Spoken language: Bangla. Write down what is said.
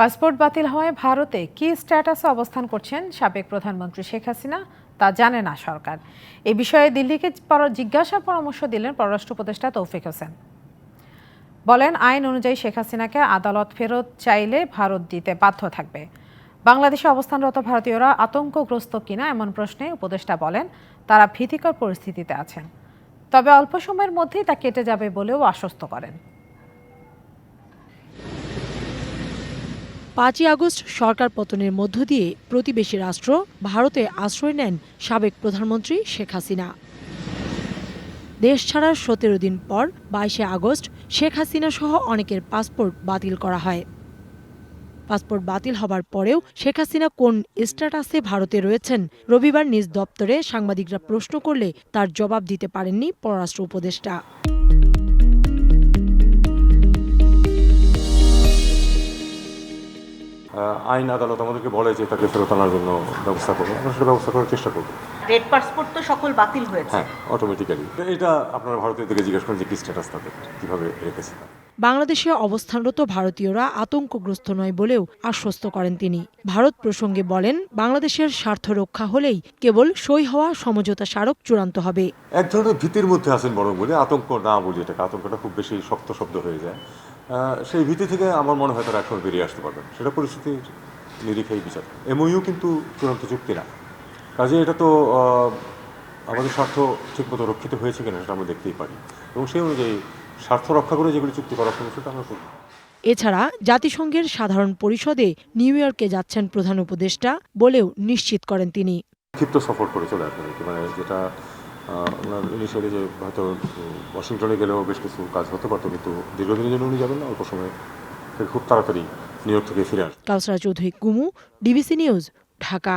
পাসপোর্ট বাতিল হওয়ায় ভারতে কি স্ট্যাটাসে অবস্থান করছেন সাবেক প্রধানমন্ত্রী শেখ হাসিনা তা জানে না সরকার। এ বিষয়ে দিল্লিকে জিজ্ঞাসা পরামর্শ দিলেন পররাষ্ট্র উপদেষ্টা তৌফিক হোসেন। বলেন, আইন অনুযায়ী শেখ হাসিনাকে আদালত ফেরত চাইলে ভারত দিতে বাধ্য থাকবে। বাংলাদেশে অবস্থানরত ভারতীয়রা আতঙ্কগ্রস্ত কিনা এমন প্রশ্নে উপদেষ্টা বলেন, তারা ভীতিকর পরিস্থিতিতে আছেন। তবে অল্প সময়ের মধ্যেই তা কেটে যাবে বলেও আশ্বস্ত করেন। পাঁচই আগস্ট সরকার পতনের মধ্য দিয়ে প্রতিবেশী রাষ্ট্র ভারতে আশ্রয় নেন সাবেক প্রধানমন্ত্রী শেখ হাসিনা। দেশ ছাড়ার সতেরো দিন পর বাইশে আগস্ট শেখ হাসিনা সহ অনেকের পাসপোর্ট বাতিল করা হয়। পাসপোর্ট বাতিল হবার পরেও শেখ হাসিনা কোন স্ট্যাটাসে ভারতে রয়েছেন রবিবার নিজ দপ্তরে সাংবাদিকরা প্রশ্ন করলে তার জবাব দিতে পারেননি পররাষ্ট্র উপদেষ্টা। আইন আদালত আমাদেরকে বলে যে তাকে ফেরত আনার জন্য ব্যবস্থা করব আমরা সেটা ব্যবস্থা করার চেষ্টা করব। রেড পাসপোর্ট তো সকল বাতিল হয়েছে। হ্যাঁ অটোমেটিক্যালি এটা আপনারা ভারতীয় থেকে জিজ্ঞেস করেন যে কি স্ট্যাটাস তাদের কীভাবে রেখেছে বাংলাদেশে অবস্থানরত ভারতীয়রা আতঙ্কগ্রস্ত নয় বলেও আশ্বস্ত করেন তিনি। ভারত প্রসঙ্গে বলেন বাংলাদেশের স্বার্থ রক্ষা হলেই কেবল সই হওয়া সমঝোতা স্মারক চূড়ান্ত হবে। এক ধরনের ভীতির মধ্যে আছেন বরং বলে আতঙ্ক না বলি এটাকে। আতঙ্কটা খুব বেশি শক্ত শব্দ হয়ে যায়। সেই ভীতি থেকে আমার মনে হয় তারা এখন বেরিয়ে আসতে পারবেন সেটা পরিস্থিতির নিরিখেই বিচার। এমওইউ কিন্তু চূড়ান্ত চুক্তি না। কাজে এটা তো আমাদের স্বার্থ ঠিকমতো রক্ষিত হয়েছে কিনা সেটা আমরা দেখতেই পারি। এবং সেই অনুযায়ী স্বার্থ রক্ষা করে যেগুলি চুক্তি করা হবে সেটা আমরা করব। এছাড়া জাতিসংঘের সাধারণ পরিষদে নিউ ইয়র্কে যাচ্ছেন প্রধান উপদেষ্টা বলেও নিশ্চিত করেন তিনি। ক্ষিপ্ত সফর করে চলে আসবেন মানে যেটা ওনার ইনিশিয়ালি যে হয়তো ওয়াশিংটনে গেলেও বেশ কিছু কাজ হতে পারতো, কিন্তু দীর্ঘদিনের জন্য উনি যাবেন না, অল্প সময় খুব তাড়াতাড়ি নিউ ইয়র্ক থেকে ফিরে আসবেন। Kausara Chowdhury Kumu DBC news, Dhaka.